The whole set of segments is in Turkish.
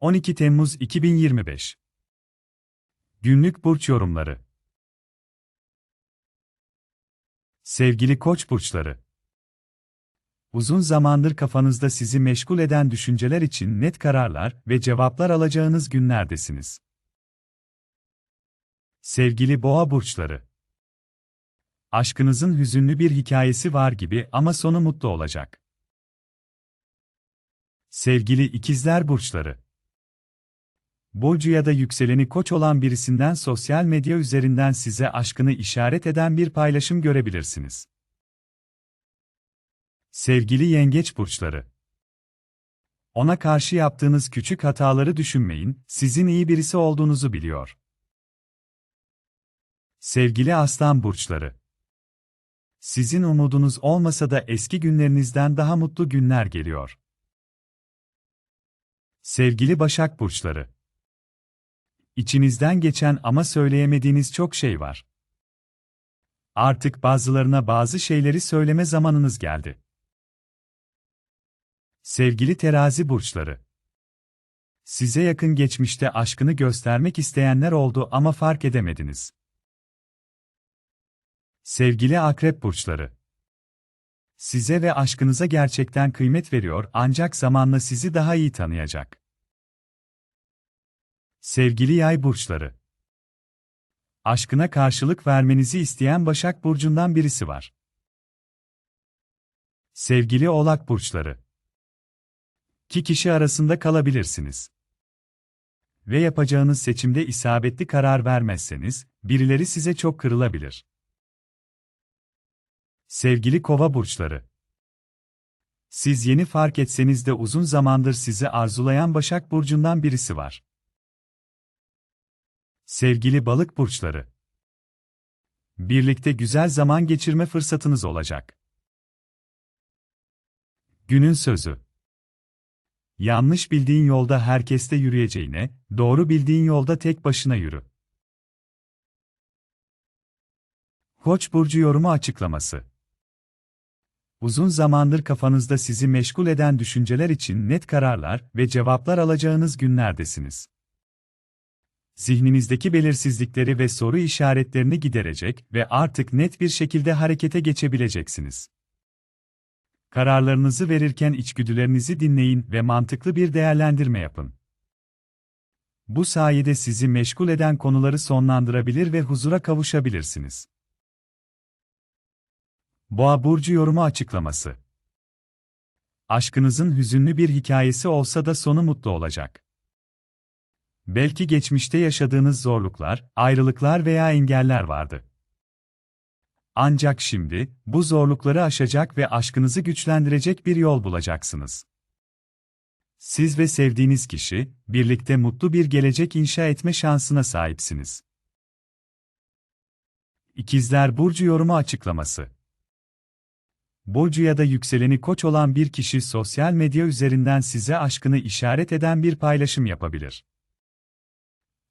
12 Temmuz 2025 Günlük burç yorumları Sevgili Koç burçları Uzun zamandır kafanızda sizi meşgul eden düşünceler için net kararlar ve cevaplar alacağınız günlerdesiniz. Sevgili Boğa burçları Aşkınızın hüzünlü bir hikayesi var gibi ama sonu mutlu olacak. Sevgili ikizler burçları. Burcu ya da yükseleni koç olan birisinden sosyal medya üzerinden size aşkını işaret eden bir paylaşım görebilirsiniz. Sevgili yengeç burçları. Ona karşı yaptığınız küçük hataları düşünmeyin, sizin iyi birisi olduğunuzu biliyor. Sevgili aslan burçları. Sizin umudunuz olmasa da eski günlerinizden daha mutlu günler geliyor. Sevgili Başak Burçları İçinizden geçen ama söyleyemediğiniz çok şey var. Artık bazılarına bazı şeyleri söyleme zamanınız geldi. Sevgili Terazi Burçları Size yakın geçmişte aşkını göstermek isteyenler oldu ama fark edemediniz. Sevgili Akrep Burçları Size ve aşkınıza gerçekten kıymet veriyor ancak zamanla sizi daha iyi tanıyacak. Sevgili Yay burçları. Aşkına karşılık vermenizi isteyen Başak burcundan birisi var. Sevgili Oğlak burçları. Ki kişi arasında kalabilirsiniz. Ve yapacağınız seçimde isabetli karar vermezseniz, birileri size çok kırılabilir. Sevgili Kova burçları. Siz yeni fark etseniz de uzun zamandır sizi arzulayan Başak burcundan birisi var. Sevgili balık burçları. Birlikte güzel zaman geçirme fırsatınız olacak. Günün sözü. Yanlış bildiğin yolda herkeste yürüyeceğine, doğru bildiğin yolda tek başına yürü. Koç burcu yorumu açıklaması. Uzun zamandır kafanızda sizi meşgul eden düşünceler için net kararlar ve cevaplar alacağınız günlerdesiniz zihninizdeki belirsizlikleri ve soru işaretlerini giderecek ve artık net bir şekilde harekete geçebileceksiniz. Kararlarınızı verirken içgüdülerinizi dinleyin ve mantıklı bir değerlendirme yapın. Bu sayede sizi meşgul eden konuları sonlandırabilir ve huzura kavuşabilirsiniz. Boğa burcu yorumu açıklaması. Aşkınızın hüzünlü bir hikayesi olsa da sonu mutlu olacak. Belki geçmişte yaşadığınız zorluklar, ayrılıklar veya engeller vardı. Ancak şimdi, bu zorlukları aşacak ve aşkınızı güçlendirecek bir yol bulacaksınız. Siz ve sevdiğiniz kişi, birlikte mutlu bir gelecek inşa etme şansına sahipsiniz. İkizler Burcu yorumu açıklaması Burcu ya da yükseleni koç olan bir kişi sosyal medya üzerinden size aşkını işaret eden bir paylaşım yapabilir.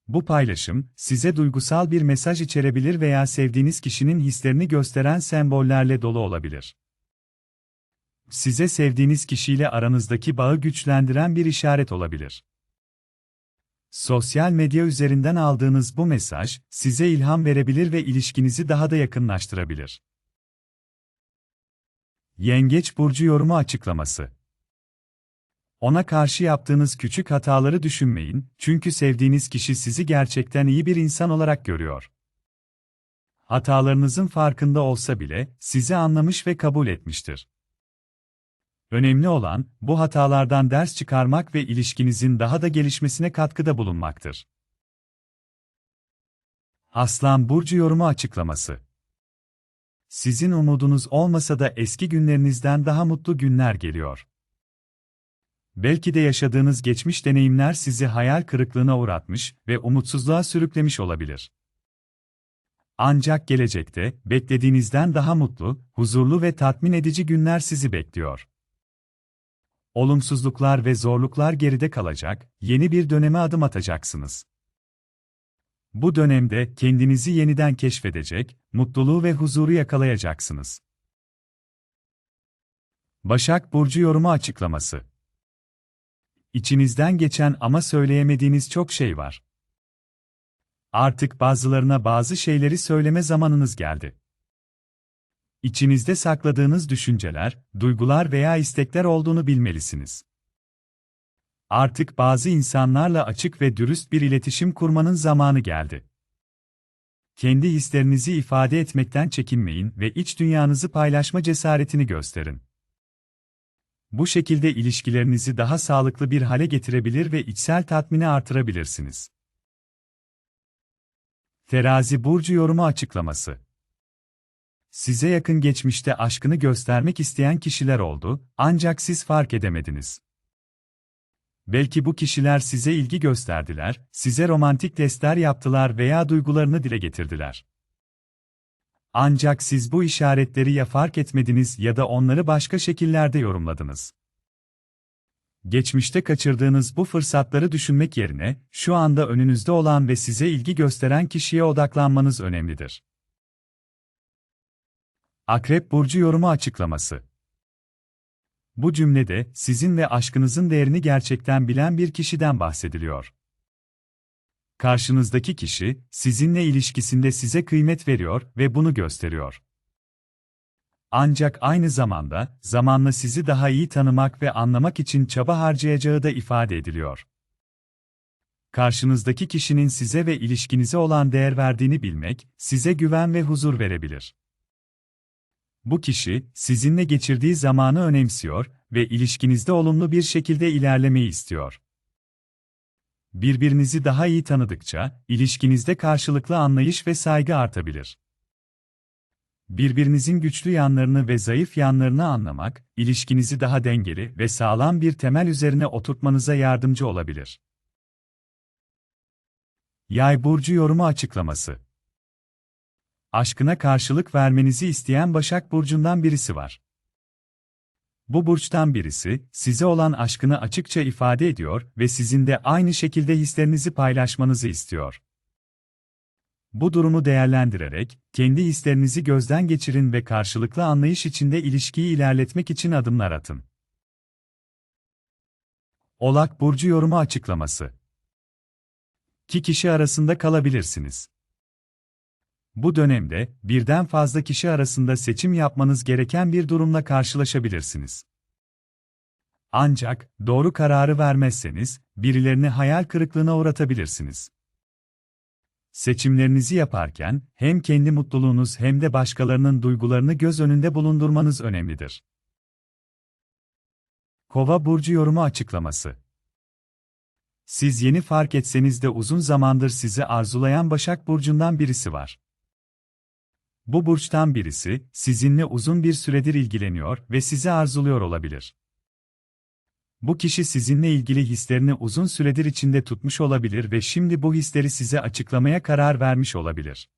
Bu paylaşım, size duygusal bir mesaj içerebilir veya sevdiğiniz kişinin hislerini gösteren sembollerle dolu olabilir. Size sevdiğiniz kişiyle aranızdaki bağı güçlendiren bir işaret olabilir. Sosyal medya üzerinden aldığınız bu mesaj, size ilham verebilir ve ilişkinizi daha da yakınlaştırabilir. Yengeç Burcu Yorumu Açıklaması ona karşı yaptığınız küçük hataları düşünmeyin, çünkü sevdiğiniz kişi sizi gerçekten iyi bir insan olarak görüyor. Hatalarınızın farkında olsa bile sizi anlamış ve kabul etmiştir. Önemli olan bu hatalardan ders çıkarmak ve ilişkinizin daha da gelişmesine katkıda bulunmaktır. Aslan burcu yorumu açıklaması. Sizin umudunuz olmasa da eski günlerinizden daha mutlu günler geliyor. Belki de yaşadığınız geçmiş deneyimler sizi hayal kırıklığına uğratmış ve umutsuzluğa sürüklemiş olabilir. Ancak gelecekte, beklediğinizden daha mutlu, huzurlu ve tatmin edici günler sizi bekliyor. Olumsuzluklar ve zorluklar geride kalacak, yeni bir döneme adım atacaksınız. Bu dönemde kendinizi yeniden keşfedecek, mutluluğu ve huzuru yakalayacaksınız. Başak Burcu Yorumu Açıklaması İçinizden geçen ama söyleyemediğiniz çok şey var. Artık bazılarına bazı şeyleri söyleme zamanınız geldi. İçinizde sakladığınız düşünceler, duygular veya istekler olduğunu bilmelisiniz. Artık bazı insanlarla açık ve dürüst bir iletişim kurmanın zamanı geldi. Kendi hislerinizi ifade etmekten çekinmeyin ve iç dünyanızı paylaşma cesaretini gösterin. Bu şekilde ilişkilerinizi daha sağlıklı bir hale getirebilir ve içsel tatmini artırabilirsiniz. Terazi burcu yorumu açıklaması. Size yakın geçmişte aşkını göstermek isteyen kişiler oldu, ancak siz fark edemediniz. Belki bu kişiler size ilgi gösterdiler, size romantik testler yaptılar veya duygularını dile getirdiler. Ancak siz bu işaretleri ya fark etmediniz ya da onları başka şekillerde yorumladınız. Geçmişte kaçırdığınız bu fırsatları düşünmek yerine, şu anda önünüzde olan ve size ilgi gösteren kişiye odaklanmanız önemlidir. Akrep Burcu yorumu açıklaması Bu cümlede, sizin ve aşkınızın değerini gerçekten bilen bir kişiden bahsediliyor. Karşınızdaki kişi, sizinle ilişkisinde size kıymet veriyor ve bunu gösteriyor. Ancak aynı zamanda, zamanla sizi daha iyi tanımak ve anlamak için çaba harcayacağı da ifade ediliyor. Karşınızdaki kişinin size ve ilişkinize olan değer verdiğini bilmek, size güven ve huzur verebilir. Bu kişi, sizinle geçirdiği zamanı önemsiyor ve ilişkinizde olumlu bir şekilde ilerlemeyi istiyor. Birbirinizi daha iyi tanıdıkça, ilişkinizde karşılıklı anlayış ve saygı artabilir. Birbirinizin güçlü yanlarını ve zayıf yanlarını anlamak, ilişkinizi daha dengeli ve sağlam bir temel üzerine oturtmanıza yardımcı olabilir. Yay burcu yorumu açıklaması. Aşkına karşılık vermenizi isteyen Başak burcundan birisi var. Bu burçtan birisi, size olan aşkını açıkça ifade ediyor ve sizin de aynı şekilde hislerinizi paylaşmanızı istiyor. Bu durumu değerlendirerek, kendi hislerinizi gözden geçirin ve karşılıklı anlayış içinde ilişkiyi ilerletmek için adımlar atın. Olak Burcu yorumu açıklaması. Ki kişi arasında kalabilirsiniz. Bu dönemde, birden fazla kişi arasında seçim yapmanız gereken bir durumla karşılaşabilirsiniz. Ancak, doğru kararı vermezseniz, birilerini hayal kırıklığına uğratabilirsiniz. Seçimlerinizi yaparken, hem kendi mutluluğunuz hem de başkalarının duygularını göz önünde bulundurmanız önemlidir. Kova burcu yorumu açıklaması. Siz yeni fark etseniz de uzun zamandır sizi arzulayan Başak burcundan birisi var. Bu burçtan birisi, sizinle uzun bir süredir ilgileniyor ve sizi arzuluyor olabilir. Bu kişi sizinle ilgili hislerini uzun süredir içinde tutmuş olabilir ve şimdi bu hisleri size açıklamaya karar vermiş olabilir.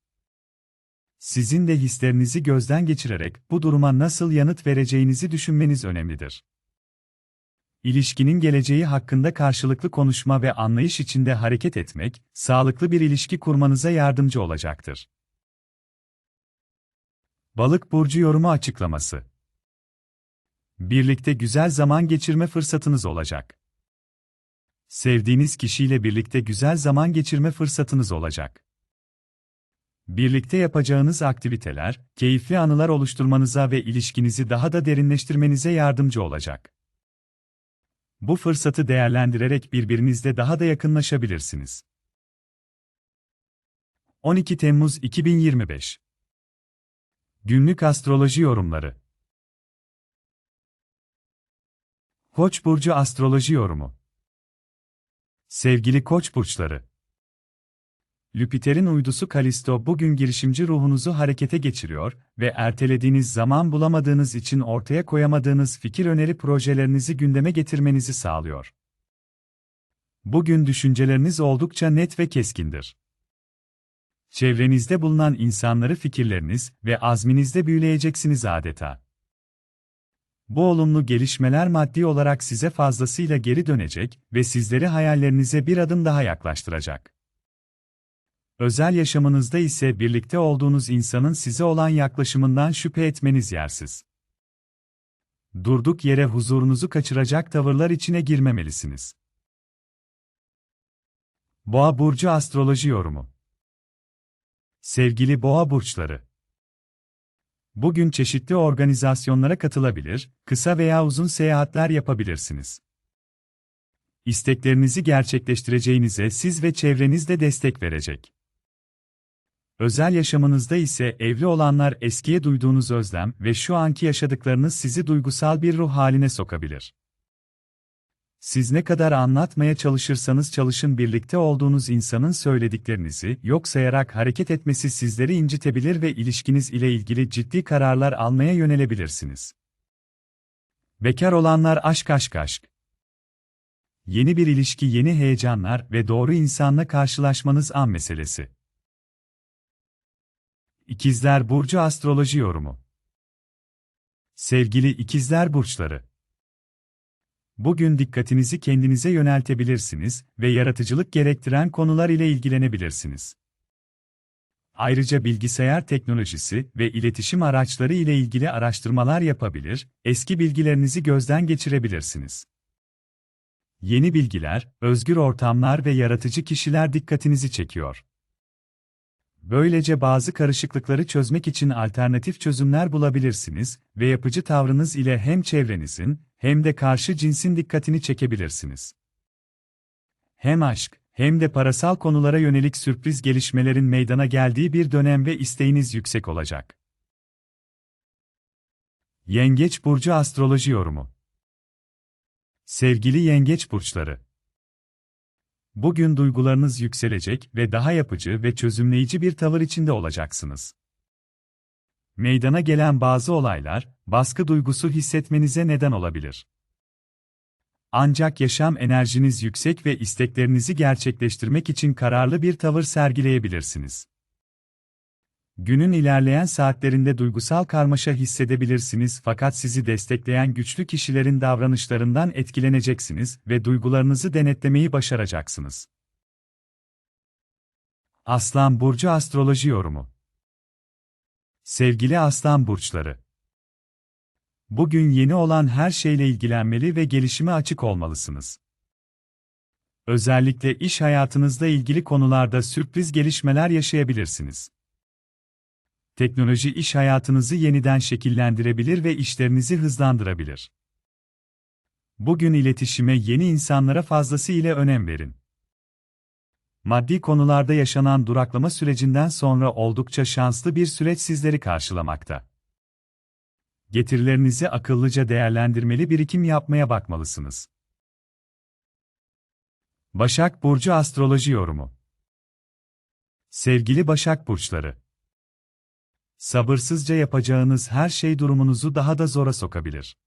Sizin de hislerinizi gözden geçirerek bu duruma nasıl yanıt vereceğinizi düşünmeniz önemlidir. İlişkinin geleceği hakkında karşılıklı konuşma ve anlayış içinde hareket etmek, sağlıklı bir ilişki kurmanıza yardımcı olacaktır. Balık burcu yorumu açıklaması. Birlikte güzel zaman geçirme fırsatınız olacak. Sevdiğiniz kişiyle birlikte güzel zaman geçirme fırsatınız olacak. Birlikte yapacağınız aktiviteler, keyifli anılar oluşturmanıza ve ilişkinizi daha da derinleştirmenize yardımcı olacak. Bu fırsatı değerlendirerek birbirinizle daha da yakınlaşabilirsiniz. 12 Temmuz 2025 Günlük astroloji yorumları. Koç burcu astroloji yorumu. Sevgili Koç burçları. Jüpiter'in uydusu Kalisto bugün girişimci ruhunuzu harekete geçiriyor ve ertelediğiniz zaman bulamadığınız için ortaya koyamadığınız fikir öneri projelerinizi gündeme getirmenizi sağlıyor. Bugün düşünceleriniz oldukça net ve keskindir. Çevrenizde bulunan insanları fikirleriniz ve azminizde büyüleyeceksiniz adeta. Bu olumlu gelişmeler maddi olarak size fazlasıyla geri dönecek ve sizleri hayallerinize bir adım daha yaklaştıracak. Özel yaşamınızda ise birlikte olduğunuz insanın size olan yaklaşımından şüphe etmeniz yersiz. Durduk yere huzurunuzu kaçıracak tavırlar içine girmemelisiniz. Boğa burcu astroloji yorumu. Sevgili Boğa burçları. Bugün çeşitli organizasyonlara katılabilir, kısa veya uzun seyahatler yapabilirsiniz. İsteklerinizi gerçekleştireceğinize siz ve çevreniz de destek verecek. Özel yaşamınızda ise evli olanlar eskiye duyduğunuz özlem ve şu anki yaşadıklarınız sizi duygusal bir ruh haline sokabilir. Siz ne kadar anlatmaya çalışırsanız çalışın birlikte olduğunuz insanın söylediklerinizi yok sayarak hareket etmesi sizleri incitebilir ve ilişkiniz ile ilgili ciddi kararlar almaya yönelebilirsiniz. Bekar olanlar aşk aşk aşk. Yeni bir ilişki, yeni heyecanlar ve doğru insanla karşılaşmanız an meselesi. İkizler Burcu Astroloji Yorumu Sevgili İkizler Burçları Bugün dikkatinizi kendinize yöneltebilirsiniz ve yaratıcılık gerektiren konular ile ilgilenebilirsiniz. Ayrıca bilgisayar teknolojisi ve iletişim araçları ile ilgili araştırmalar yapabilir, eski bilgilerinizi gözden geçirebilirsiniz. Yeni bilgiler, özgür ortamlar ve yaratıcı kişiler dikkatinizi çekiyor. Böylece bazı karışıklıkları çözmek için alternatif çözümler bulabilirsiniz ve yapıcı tavrınız ile hem çevrenizin hem de karşı cinsin dikkatini çekebilirsiniz. Hem aşk hem de parasal konulara yönelik sürpriz gelişmelerin meydana geldiği bir dönem ve isteğiniz yüksek olacak. Yengeç burcu astroloji yorumu. Sevgili yengeç burçları, Bugün duygularınız yükselecek ve daha yapıcı ve çözümleyici bir tavır içinde olacaksınız. Meydana gelen bazı olaylar, baskı duygusu hissetmenize neden olabilir. Ancak yaşam enerjiniz yüksek ve isteklerinizi gerçekleştirmek için kararlı bir tavır sergileyebilirsiniz. Günün ilerleyen saatlerinde duygusal karmaşa hissedebilirsiniz fakat sizi destekleyen güçlü kişilerin davranışlarından etkileneceksiniz ve duygularınızı denetlemeyi başaracaksınız. Aslan Burcu Astroloji Yorumu Sevgili Aslan Burçları Bugün yeni olan her şeyle ilgilenmeli ve gelişime açık olmalısınız. Özellikle iş hayatınızla ilgili konularda sürpriz gelişmeler yaşayabilirsiniz. Teknoloji iş hayatınızı yeniden şekillendirebilir ve işlerinizi hızlandırabilir. Bugün iletişime yeni insanlara fazlasıyla önem verin. Maddi konularda yaşanan duraklama sürecinden sonra oldukça şanslı bir süreç sizleri karşılamakta. Getirilerinizi akıllıca değerlendirmeli birikim yapmaya bakmalısınız. Başak Burcu Astroloji Yorumu Sevgili Başak Burçları Sabırsızca yapacağınız her şey durumunuzu daha da zora sokabilir.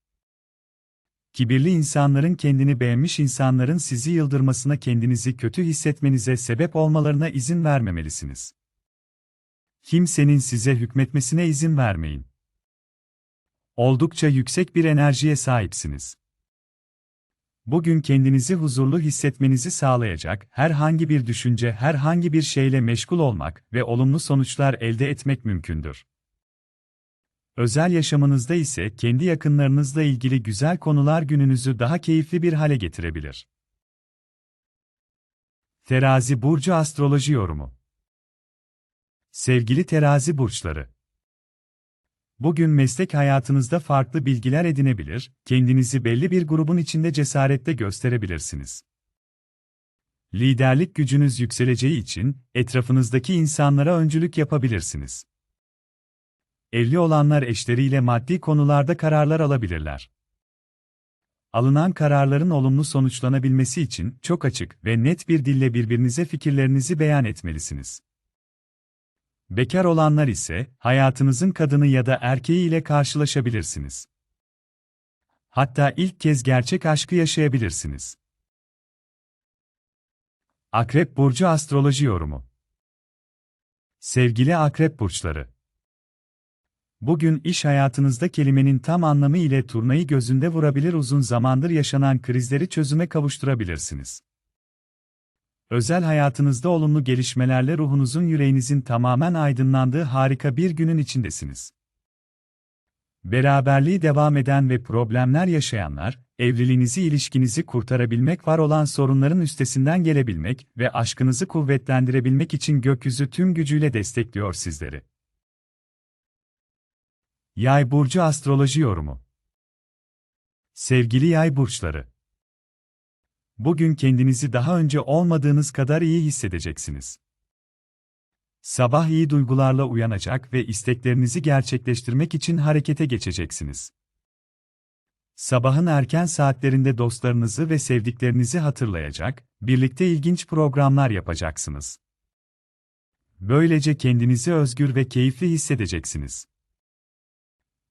Kibirli insanların kendini beğenmiş insanların sizi yıldırmasına kendinizi kötü hissetmenize sebep olmalarına izin vermemelisiniz. Kimsenin size hükmetmesine izin vermeyin. Oldukça yüksek bir enerjiye sahipsiniz. Bugün kendinizi huzurlu hissetmenizi sağlayacak herhangi bir düşünce, herhangi bir şeyle meşgul olmak ve olumlu sonuçlar elde etmek mümkündür. Özel yaşamınızda ise kendi yakınlarınızla ilgili güzel konular gününüzü daha keyifli bir hale getirebilir. Terazi burcu astroloji yorumu. Sevgili terazi burçları, Bugün meslek hayatınızda farklı bilgiler edinebilir, kendinizi belli bir grubun içinde cesaretle gösterebilirsiniz. Liderlik gücünüz yükseleceği için etrafınızdaki insanlara öncülük yapabilirsiniz. Evli olanlar eşleriyle maddi konularda kararlar alabilirler. Alınan kararların olumlu sonuçlanabilmesi için çok açık ve net bir dille birbirinize fikirlerinizi beyan etmelisiniz. Bekar olanlar ise hayatınızın kadını ya da erkeği ile karşılaşabilirsiniz. Hatta ilk kez gerçek aşkı yaşayabilirsiniz. Akrep burcu astroloji yorumu. Sevgili akrep burçları, Bugün iş hayatınızda kelimenin tam anlamı ile turnayı gözünde vurabilir uzun zamandır yaşanan krizleri çözüme kavuşturabilirsiniz. Özel hayatınızda olumlu gelişmelerle ruhunuzun yüreğinizin tamamen aydınlandığı harika bir günün içindesiniz. Beraberliği devam eden ve problemler yaşayanlar, evliliğinizi ilişkinizi kurtarabilmek var olan sorunların üstesinden gelebilmek ve aşkınızı kuvvetlendirebilmek için gökyüzü tüm gücüyle destekliyor sizleri. Yay burcu astroloji yorumu. Sevgili yay burçları. Bugün kendinizi daha önce olmadığınız kadar iyi hissedeceksiniz. Sabah iyi duygularla uyanacak ve isteklerinizi gerçekleştirmek için harekete geçeceksiniz. Sabahın erken saatlerinde dostlarınızı ve sevdiklerinizi hatırlayacak, birlikte ilginç programlar yapacaksınız. Böylece kendinizi özgür ve keyifli hissedeceksiniz.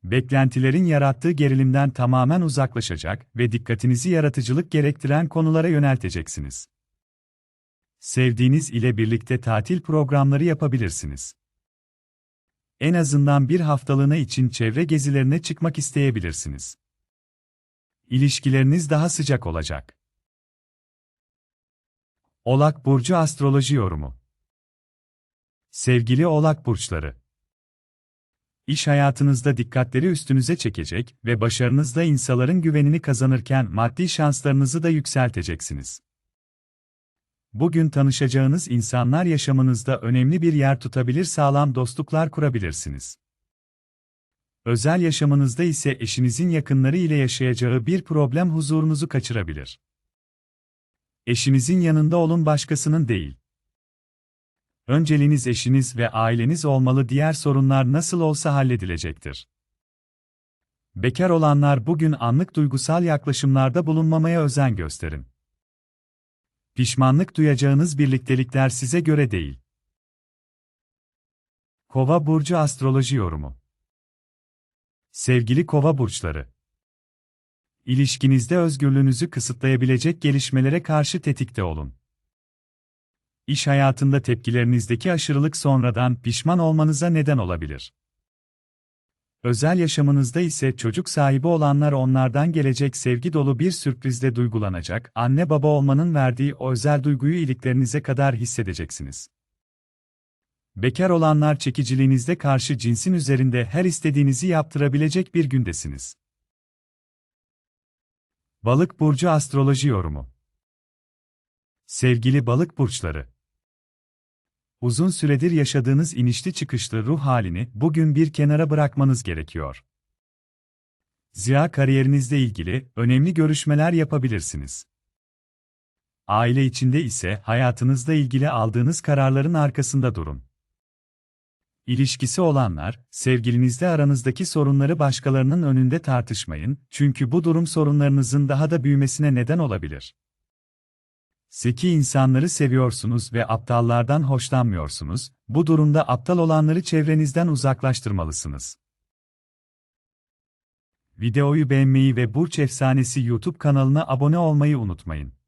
Beklentilerin yarattığı gerilimden tamamen uzaklaşacak ve dikkatinizi yaratıcılık gerektiren konulara yönelteceksiniz. Sevdiğiniz ile birlikte tatil programları yapabilirsiniz. En azından bir haftalığına için çevre gezilerine çıkmak isteyebilirsiniz. İlişkileriniz daha sıcak olacak. Oğlak Burcu Astroloji Yorumu Sevgili Oğlak Burçları İş hayatınızda dikkatleri üstünüze çekecek ve başarınızda insanların güvenini kazanırken maddi şanslarınızı da yükselteceksiniz. Bugün tanışacağınız insanlar yaşamınızda önemli bir yer tutabilir, sağlam dostluklar kurabilirsiniz. Özel yaşamınızda ise eşinizin yakınları ile yaşayacağı bir problem huzurunuzu kaçırabilir. Eşinizin yanında olun başkasının değil. Önceliğiniz eşiniz ve aileniz olmalı diğer sorunlar nasıl olsa halledilecektir. Bekar olanlar bugün anlık duygusal yaklaşımlarda bulunmamaya özen gösterin. Pişmanlık duyacağınız birliktelikler size göre değil. Kova burcu astroloji yorumu. Sevgili Kova burçları, İlişkinizde özgürlüğünüzü kısıtlayabilecek gelişmelere karşı tetikte olun. İş hayatında tepkilerinizdeki aşırılık sonradan pişman olmanıza neden olabilir. Özel yaşamınızda ise çocuk sahibi olanlar onlardan gelecek sevgi dolu bir sürprizle duygulanacak, anne baba olmanın verdiği o özel duyguyu iliklerinize kadar hissedeceksiniz. Bekar olanlar çekiciliğinizde karşı cinsin üzerinde her istediğinizi yaptırabilecek bir gündesiniz. Balık burcu astroloji yorumu. Sevgili balık burçları, Uzun süredir yaşadığınız inişli çıkışlı ruh halini bugün bir kenara bırakmanız gerekiyor. Zira kariyerinizle ilgili önemli görüşmeler yapabilirsiniz. Aile içinde ise hayatınızla ilgili aldığınız kararların arkasında durun. İlişkisi olanlar, sevgilinizle aranızdaki sorunları başkalarının önünde tartışmayın, çünkü bu durum sorunlarınızın daha da büyümesine neden olabilir. Zeki insanları seviyorsunuz ve aptallardan hoşlanmıyorsunuz, bu durumda aptal olanları çevrenizden uzaklaştırmalısınız. Videoyu beğenmeyi ve Burç Efsanesi YouTube kanalına abone olmayı unutmayın.